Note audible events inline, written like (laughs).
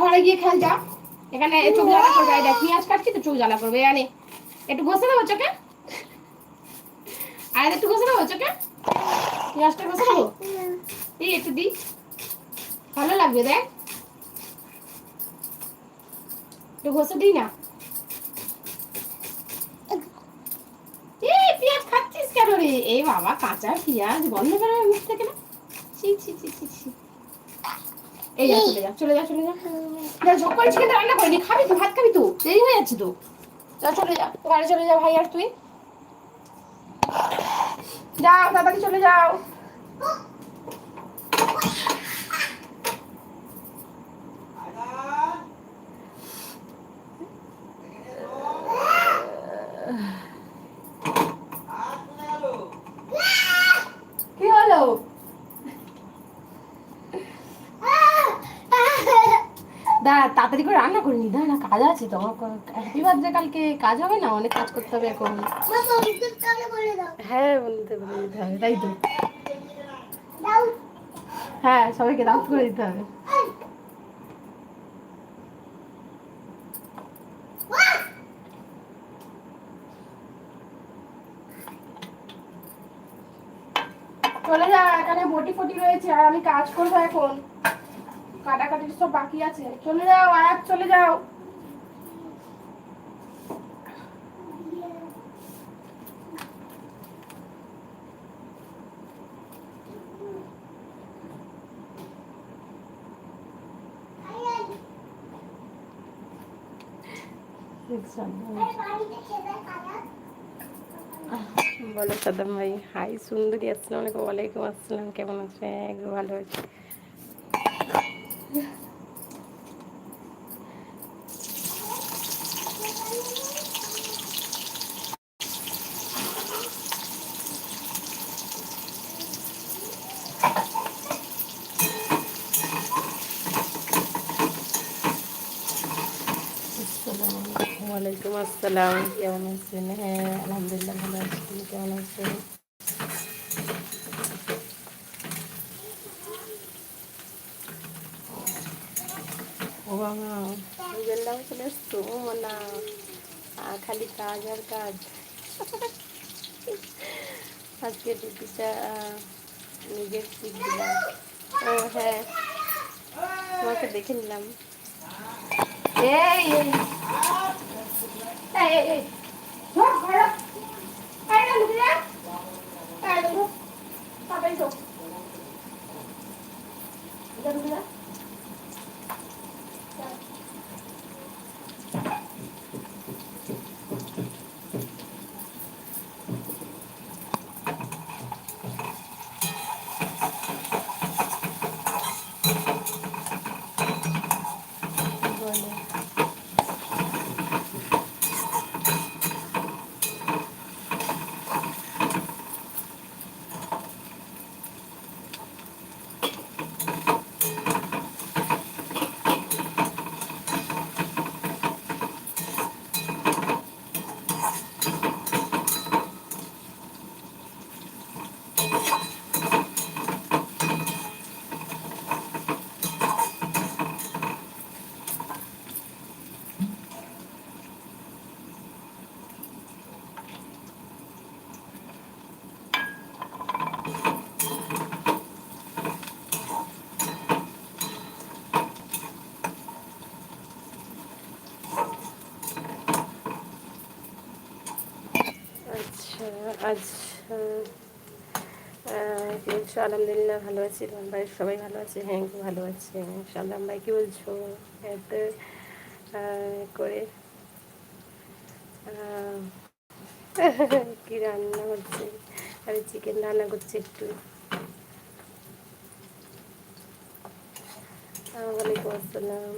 ঘরে গিয়ে খেল, যা। এখানে চোখ জ্বালা করবে দেখ পেঁয়াজ কাটছি, তো চোখ জ্বালা করবে আনে। একটু ঘষে দেবো চোখে। আর একটু ঘষে দেবো চোখে। পেঁয়াজটা ঘষে দেবো এই একটু দি। ভালো লাগবে, দেখ। একটু ঘষে দিই না। এই বাবা, কাঁচা পেঁয়াজ, বন্ধ করে মুখ থেকে না। ছি ছি ছি ছি ছি। এই যা, চলে যা চলে যা চলে যা। যা ঝোক করে চিকেন রান্না করিনি খাবি তো, ভাত খাবি তো। দেরি হয়ে যাচ্ছে তো। যা, চলে যা, বাড়ি চলে যা ভাই আর তুই। যাও দাদাকে চলে যাও কি হলো দা, তাড়াতাড়ি করে রান্না করে নি, দাঁড়া, কাজ আছে তো আমার হ্যাপি কালকে, কাজ হবে না? অনেক কাজ করতে হবে এখন। হ্যাঁ বলতে হবে তাই তো। হ্যাঁ সবাইকে করে দিতে হবে। চলে যা, এখানে বটি ফটি রয়েছে, আর আমি কাজ করব এখন। কাটাকাটি সব বাকি আছে। চলে যাও, আয়াত, চলে যাও। বলো সাদাম ভাই। হাই, সুন্দরী আসসালাম আলাইকুম। ওয়ালাইকুম আসসালাম। কেমন আছে একটু ভালো আছে। ওয়ালাইকুম আসসালাম কেমন আছেন হ্যাঁ আলহামদুলিল্লাহ ভালো আছি তুমি কেমন আছেন বাবা বেল্লাও চলে এসছো? না খালি কাজ আর কাজ। আজকে ডিউটিটা নিজের ঠিক দিলাম। ও হ্যাঁ। তোমাকে দেখে নিলাম। আজ বলছো আলহামদুলিল্লাহ ভালো আছি, তোমার বাড়ির সবাই ভালো আছে? হ্যাঁ ভালো আছে। সালাম ভাই কি বলছো? এত করে (laughs) কি রান্না হচ্ছে আমি চিকেন রান্না করছি একটু। ওয়ালাইকুম আসসালাম।